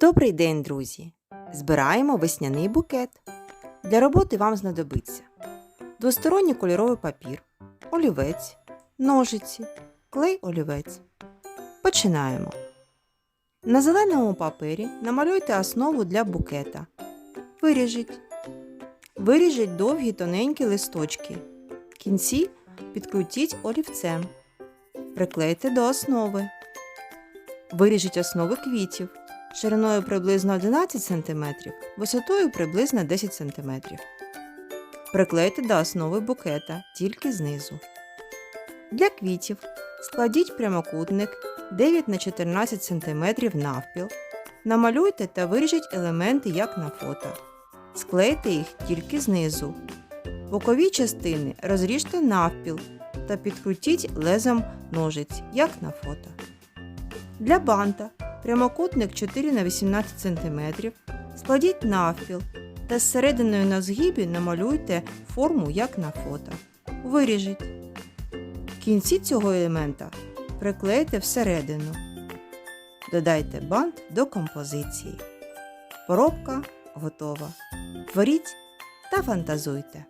Добрий день, друзі! Збираємо весняний букет. Для роботи вам знадобиться двосторонній кольоровий папір, олівець, ножиці, клей олівець. Починаємо. На зеленому папері намалюйте основу для букета. Виріжіть. Виріжіть довгі тоненькі листочки. Кінці підкрутіть олівцем. Приклейте до основи. Виріжіть основи квітів шириною приблизно 11 см, висотою приблизно 10 см. Приклейте до основи букета тільки знизу. Для квітів складіть прямокутник 9 на 14 см навпіл. Намалюйте та виріжіть елементи як на фото. Склейте їх тільки знизу. Бокові частини розріжте навпіл та підкрутіть лезом ножиць, як на фото. Для банта прямокутник 4 на 18 см, складіть навпіл та з серединою на згибі намалюйте форму, як на фото. Виріжіть. Кінці цього елемента приклейте всередину. Додайте бант до композиції. Поробка готова. Творіть та фантазуйте.